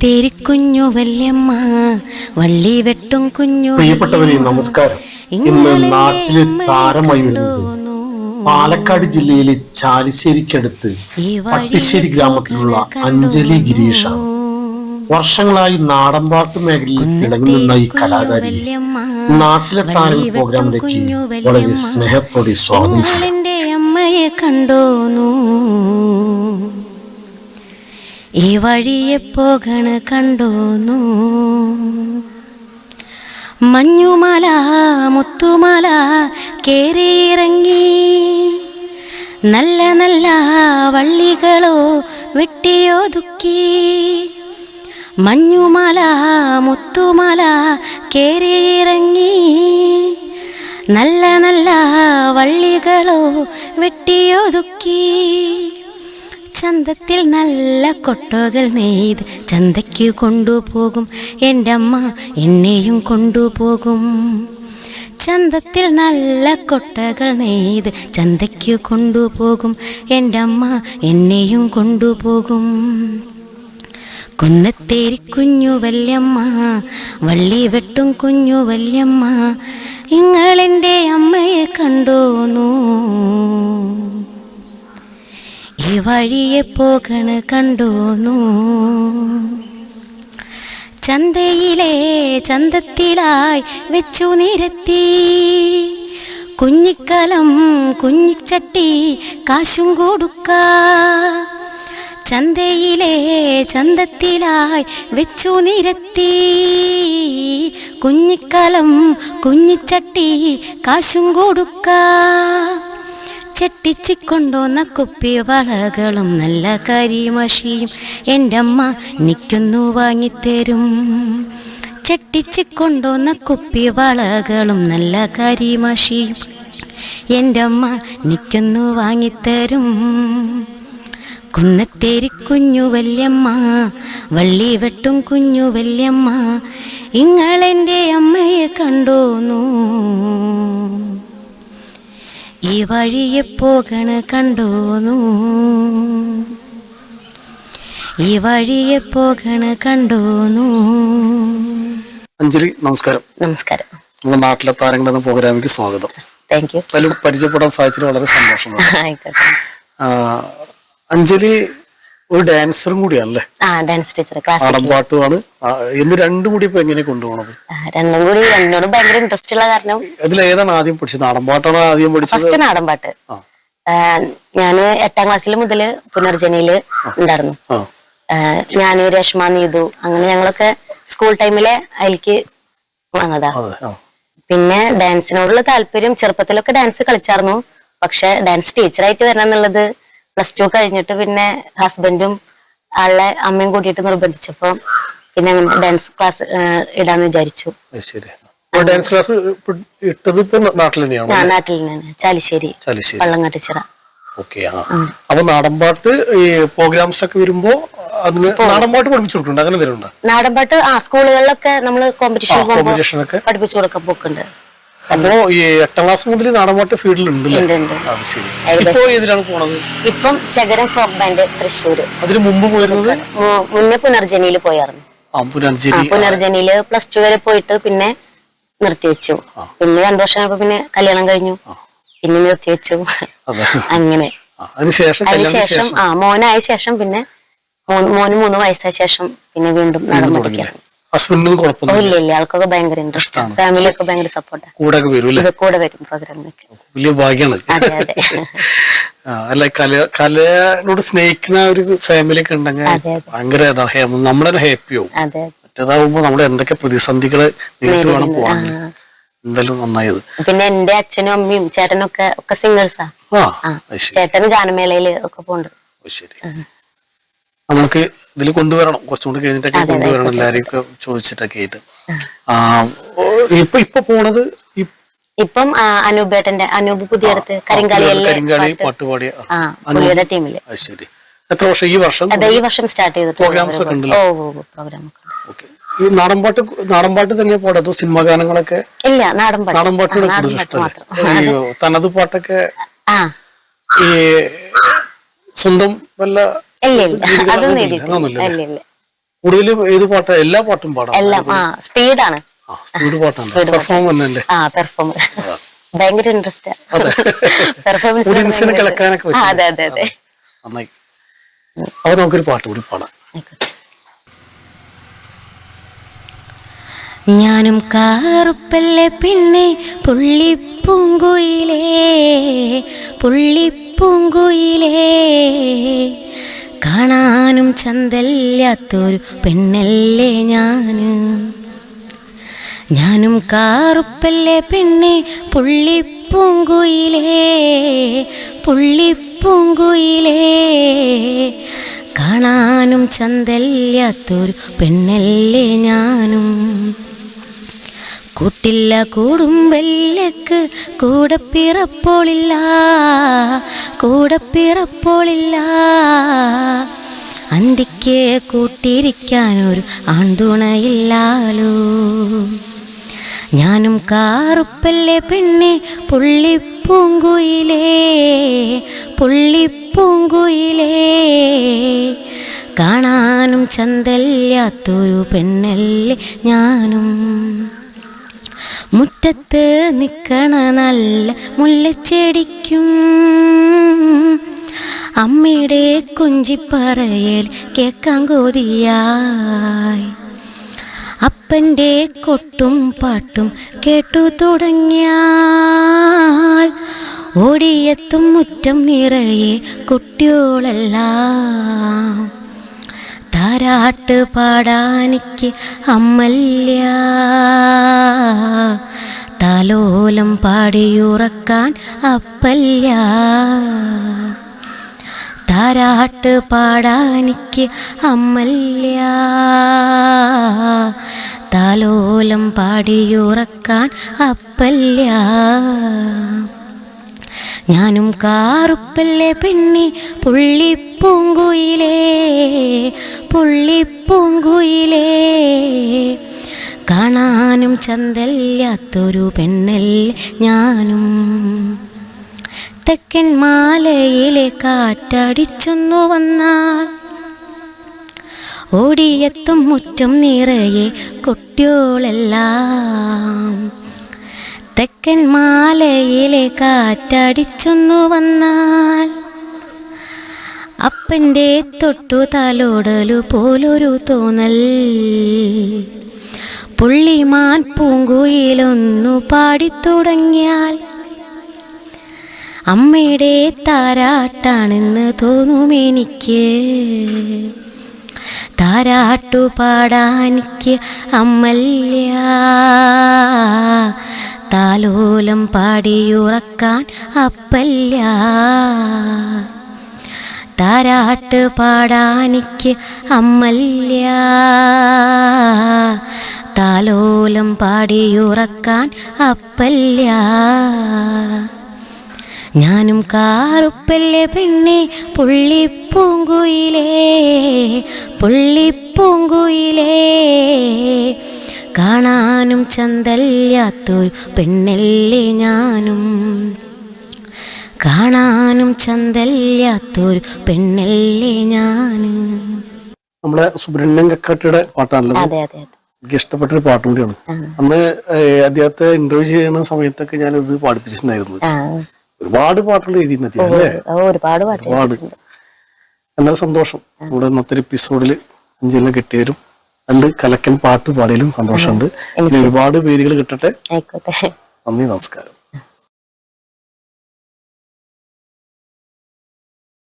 കുന്നത്തേരി കുഞ്ഞു വല്യമ്മ വള്ളി വെട്ടും കുഞ്ഞു പ്രിയപ്പെട്ടവരെ നമസ്കാരം. ഇന്ന് നാട്ടിലെ താരമായി വരുന്നത് പാലക്കാട് ജില്ലയിലെ ചാലിശ്ശേരിക്കടുത്ത് പട്ടിശ്ശേരി ഗ്രാമത്തിലുള്ള അഞ്ജലി ഗിരീഷ വർഷങ്ങളായി നാടൻപാട്ട് മേഖലയിൽ തിളങ്ങുന്ന ഈ കലാകാരി നാട്ടിലെ താരം പ്രോഗ്രാമിലേക്ക് വളരെ സ്നേഹത്തോടെ സ്വാഗതം ചെയ്തു കണ്ടോന്നു. ഈ വഴിയെ പോകണ കണ്ടോന്നു. മഞ്ഞുമല മുത്തുമല കേറിയിറങ്ങി. നല്ല നല്ല വള്ളികളോ വെട്ടിയോ ദുക്കി. മഞ്ഞുമല മുത്തുമല കേറിയിറങ്ങി. നല്ല നല്ല വള്ളികളോ വെട്ടിയൊതുക്കി ചന്തത്തിൽ നല്ല കൊട്ടകൾ നെയ്ത് ചന്തയ്ക്ക് കൊണ്ടുപോകും. എന്റെ അമ്മ എന്നെയും കൊണ്ടുപോകും. ചന്തത്തിൽ നല്ല കൊട്ടകൾ നെയ്ത് ചന്തയ്ക്ക് കൊണ്ടുപോകും. എന്റെ അമ്മ എന്നെയും കൊണ്ടുപോകും. കുന്നത്തേരി കുഞ്ഞു വല്യമ്മ വള്ളി വെട്ടും കുഞ്ഞു വല്യമ്മ നിങ്ങളെന്റെ അമ്മയെ കണ്ടോന്നു. ഈ വഴിയെ പോകണ കണ്ടോന്നു ചന്തയിലെ ചന്തത്തിലായി വെച്ചു നിരത്തി. കുഞ്ഞിക്കലം കുഞ്ഞിച്ചട്ടി കാശും കൊടുക്ക. ചന്തയിലെ ചന്തത്തിലായി വെച്ചു നിരത്തി. കുഞ്ഞിക്കലം കുഞ്ഞിച്ചട്ടി കാശും കൊടുക്ക. ചെട്ടിച്ചിക്കൊണ്ടോന്ന കുപ്പി വളകളും നല്ല കരിമഷിയും എന്റെ അമ്മ നിൽക്കുന്നു വാങ്ങിത്തരും. ചെട്ടിച്ചിക്കൊണ്ടോന്ന കുപ്പി വളകളും നല്ല കരിമഷിയും എന്റെ അമ്മ നിൽക്കുന്നു വാങ്ങിത്തരും. കുന്നത്തേരി കുഞ്ഞു വല്യമ്മ വള്ളി വെട്ടും കുഞ്ഞു വല്യമ്മ ഇങ്ങളെന്റെ അമ്മയെ കണ്ടോന്നു. ഈ വഴിയെ പോകണ കണ്ടോന്നു ഈ വഴിയെ പോകണ കണ്ടോന്നു അഞ്ജലി നമസ്കാരം. നമസ്കാരം. നമ്മുടെ നാട്ടിലെ താരങ്ങളെന്ന പ്രോഗ്രാമിക്ക് പ്രോഗ്രാമിലേക്ക് സ്വാഗതം. താങ്ക് യു പരിചയപ്പെടാൻ സാധിച്ചത് വളരെ സന്തോഷമാണ്. അഞ്ജലി ഒരു ഡാൻസറും കൂടിയാണല്ലേ? ആ ഡാൻസ് ടീച്ചർ ക്ലാസ് നാടൻപാട്ടുമാണ് ആ, എന്ന് രണ്ടും കൂടി ഇപ്പൊ എങ്ങനെ കൊണ്ടുപോകണത്? രണ്ടും കൂടി എന്നോട് ഭയങ്കര ഇൻട്രസ്റ്റ് ഉള്ള കാരണം അതിൽ ഏതാണ് ആദ്യം പഠിച്ചത്? നാടൻപാട്ടാണോ ആദ്യം പഠിച്ചത്? ഫസ്റ്റ് നാടൻ പാട്ട്. ഞാൻ എട്ടാം ക്ലാസ്സിൽ മുതൽ പുനർജനിയിൽ ഉണ്ടായിരുന്നു. ഞാൻ രശ്മ നീതു അങ്ങനെ ഞങ്ങളൊക്കെ സ്കൂൾ ടൈമിലെ അതിലേക്ക് വന്നതാ. പിന്നെ ഡാൻസിനോടുള്ള താല്പര്യം ചെറുപ്പത്തിലൊക്കെ ഡാൻസ് കളിച്ചായിരുന്നു പക്ഷെ ഡാൻസ് ടീച്ചറായിട്ട് വരണം എന്നുള്ളത് പ്ലസ് ടു കഴിഞ്ഞിട്ട് പിന്നെ ഹസ്ബൻഡും ആളെ അമ്മയും കൂട്ടിയിട്ട് നിർബന്ധിച്ചപ്പോ പിന്നെ അങ്ങനെ ഡാൻസ് ക്ലാസ് ഇടാന്ന് വിചാരിച്ചു. ഡാൻസ് ക്ലാസ് ഇപ്പൊ ഇട്ടത് ഇപ്പൊ നാട്ടിൽ തന്നെയാണോ ഞാൻ നാട്ടിൽ തന്നെയാണ് ചാലിശ്ശേരി ചാലിശ്ശേരി. വള്ളങ്ങാട്ടിച്ചിറ ഓക്കെ അപ്പൊ നാടൻപാട്ട് ഈ പ്രോഗ്രാംസ് ഒക്കെ വരുമ്പോ അതിന് നാടൻപാട്ട് പഠിപ്പിച്ചു കൊടുക്കുന്നുണ്ട്? അങ്ങനെ നാടൻപാട്ട് ആ സ്കൂളുകളിലൊക്കെ നമ്മൾ കോമ്പറ്റീഷൻ ഒക്കെ. പഠിപ്പിച്ചു കൊടുക്കാൻ പോക്കുണ്ട്. അപ്പോ ഈ എട്ടാം ക്ലാസ് മുതൽ നാടൻപാട്ട് ഫീൽഡിൽ ഉണ്ട്. അത് ശരി. ഇപ്പോ ഏതിലാണ് പോണത്? ഇപ്പം ചകരം ഫോക്ക് ബാൻഡ് തൃശ്ശൂര്. അതിന് മുമ്പ് പോയിരുന്നത്? മുന്നേ പുനർജനിയിൽ പോയായിരുന്നു പുനർജനിയിൽ പ്ലസ് ടു വരെ പോയിട്ട് പിന്നെ നിർത്തിവെച്ചു പിന്നെ രണ്ടു വർഷം ആയപ്പോ പിന്നെ കല്യാണം കഴിഞ്ഞു. പിന്നെ നിർത്തിവെച്ചു അങ്ങനെ. അതിനുശേഷം ആ മോനായ ശേഷം പിന്നെ മോന് മോന് മൂന്ന് വയസ്സായ ശേഷം പിന്നെ വീണ്ടും നടന്നു പഠിക്കാം ഹസ്ബൻഡിനും കുഴപ്പമൊന്നും ഇല്ല. ഇല്ല ആൾക്കൊക്കെ ഭയങ്കര ഇൻട്രസ്റ്റ് ആണ് ഫാമിലി ഒക്കെ ഭയങ്കര സപ്പോർട്ടാണ് കൂടെ വരും അല്ലേ? കൂടെ വരും പ്രോഗ്രാമിനൊക്കെ വലിയ ഭാഗ്യമാണ് അതെ അതെ. അല്ല കല കലയോട് സ്നേഹിക്കുന്ന ഒരു ഫാമിലി ഒക്കെ ഉണ്ടെങ്കിൽ. ഭയങ്കര നമ്മളൊരു ഹേ- നമ്മളെ ഹാപ്പി ആവും. അതെ മറ്റേതാവുമ്പോ നമ്മുടെ എന്തൊക്കെ പ്രതിസന്ധികൾ നേരിട്ട് വേണം പോവാൻ. എന്തായാലും നന്നായത്. പിന്നെ എന്റെ അച്ഛനും അമ്മയും ചേട്ടനൊക്കെ ഒക്കെ സിംഗേഴ്സാ ചേട്ടന് ഗാനമേളയിൽ ഒക്കെ പോണ്ട്. ശരി. നമുക്ക് ഇതിൽ കൊണ്ടുവരണം. കുറച്ചുകൂടി കഴിഞ്ഞിട്ടൊക്കെ കൊണ്ടുവരണം എല്ലാരെയും ഒക്കെ ചോദിച്ചിട്ടൊക്കെ ആയിട്ട്. ഇപ്പൊ ഇപ്പൊ പോണത് ഇപ്പം അനൂപേട്ടന്റെ അനൂപ് പുതിയടത്ത് കരിങ്കാലി പാട്ട്. പാട്ടുപാടിയ പുള്ളിയുടെ ടീമിൽ. ശരി. എത്ര വർഷം ഈ വർഷം? അതെ ഈ വർഷം സ്റ്റാർട്ട് ചെയ്തു പ്രോഗ്രാംസ് ഒക്കെ ഉണ്ടല്ലോ. ഓ ഓ പ്രോഗ്രാം ഒക്കെ ഈ നാടൻപാട്ട് നാടൻപാട്ട് തന്നെ പാടും അതോ സിനിമാ ഗാനങ്ങളൊക്കെ? ഇല്ല നാടൻപാട്ട് നാടൻപാട്ടിനോട് കൂടുതൽ തനത് പാട്ടൊക്കെ ഈ സ്വന്തം വല്ല കൂടുതലും ഏത് പാട്ടാ? എല്ലാ പാട്ടും പാടാം. എല്ലാം ആ സ്പീഡാണ് സ്പീഡ് പാട്ടാണ്. ആ ഭയങ്കര ഇൻട്രസ്റ്റ് പെർഫോമൻസ് ഓഡിയൻസിനെ കിളക്കാനൊക്കെ പറ്റും. അതെ അതെ അതെ. നന്നായി. അത് നമുക്കൊരു പാട്ട് കൂടി പാടാം. ഞാനും കാറുപ്പല്ലേ പിന്നെ പുള്ളിപ്പൂങ്കുയിലേ പുള്ളിപ്പൂങ്കുയിലേ. കാണാനും ചന്തല്ലാത്തൊരു പെണ്ണല്ലേ ഞാൻ? ഞാനും കാറുപ്പല്ലേ പെണ്ണെ പുള്ളിപ്പൂങ്കുയിലേ പുള്ളിപ്പൂങ്കുയിലേ. കാണാനും ചന്തല്ലാത്തൊരു പെണ്ണല്ലേ ഞാനും? കൂട്ടില്ല കൂടുമ്പല്ലക്ക് കൂടെ പിറപ്പോളില്ല കൂടെ പിറപ്പോളില്ല. അന്തിക്ക് കൂട്ടിരിക്കാനൊരു ആൺതുണയില്ലാലോ. ഞാനും കാറുപ്പല്ലേ പെണ്ണെ പുള്ളിപ്പൂങ്കുയിലേ പുള്ളിപ്പൂങ്കുയിലേ. കാണാനും ചന്തല്ലാത്തൊരു പെണ്ണല്ലേ ഞാനും. മുറ്റത്ത് നിൽക്കണ നല്ല മുല്ലച്ചെടിക്കും. അമ്മയുടെ കൊഞ്ചിപ്പറയൽ കേക്കാൻ കൊതിയായി. അപ്പന്റെ കൊട്ടും പാട്ടും കേട്ടു തുടങ്ങിയാൽ ഓടിയെത്തും മുറ്റം നിറയെ കുട്ടിയോളെല്ലാം. താരാട്ട് പാടാനിക്ക് അമ്മല്ല താലോലം പാടിയുറക്കാൻ അപ്പല്ല താരാട്ട് പാടാനിക്ക് അമ്മല്ല താലോലം പാടിയുറക്കാൻ അപ്പല്ല ഞാനും കാറുപ്പല്ലേ പെണ്ണി പുള്ളിപ്പൂങ്കുയിലേ പുള്ളിപ്പൂങ്കുയിലേ. കാണാനും ചന്തല്ലാത്തൊരു പെണ്ണൽ ഞാനും. തെക്കൻ മാലയിലെ കാറ്റടിച്ചൊന്നു വന്നാൽ. ഓടിയെത്തും മുറ്റം നിറയെ കുട്ടിയോളെല്ലാം. തെക്കൻ മാലയിലെ കാറ്റടിച്ചൊന്നു വന്നാൽ. അപ്പന്റെ തൊട്ടു തലോടലു പോലൊരു തോന്നൽ. പുള്ളിമാൻ പൂങ്കുയിലൊന്നു പാടിത്തുടങ്ങിയാൽ അമ്മയുടെ താരാട്ടാണെന്ന് തോന്നും എനിക്ക് താരാട്ടു പാടാനിക്ക് അമ്മല്ല താലോലം പാടിയുറക്കാൻ അപ്പല്ല താരാട്ട് പാടാനിക്ക് അമ്മല്ല താലോലം പാടിയുറക്കാൻ അപ്പല്ല ഞാനും കാറുപ്പല്ലേ പെണ്ണെ പുള്ളിപ്പൂങ്കുയിലേ പുള്ളിപ്പൂങ്കുയിലേ. കാണാനും ചന്തല്ലാത്തൊരു പെണ്ണല്ലേ ഞാനും. കാണാനും ചന്തല്ലാത്തൊരു പെണ്ണല്ലേ ഞാൻ. നമ്മളെ സുബ്രഹ്മണ്യൻ കക്കാട്ടിയുടെ പാട്ടാണല്ലോ അതെ? അതെ എനിക്ക് ഇഷ്ടപ്പെട്ടൊരു പാട്ടും കൂടിയാണ്. അന്ന് അദ്ദേഹത്തെ ഇന്റർവ്യൂ ചെയ്യുന്ന സമയത്തൊക്കെ ഞാൻ ഇത് പാടിപ്പിച്ചിട്ടുണ്ടായിരുന്നു. ഒരുപാട് പാട്ടുകൾ എഴുതിയിട്ടുണ്ട് അല്ലേ? ഒരുപാട് ഒരുപാട്. എന്നാലും സന്തോഷം. നമ്മുടെ ഇന്നത്തെ എപ്പിസോഡിൽ അഞ്ചെല്ലാം കിട്ടിയവരും രണ്ട് കലക്കൻ പാട്ട് പാടിയാലും സന്തോഷമുണ്ട്. ഇനി ഒരുപാട് പേരുകൾ കിട്ടട്ടെ. നന്ദി നമസ്കാരം.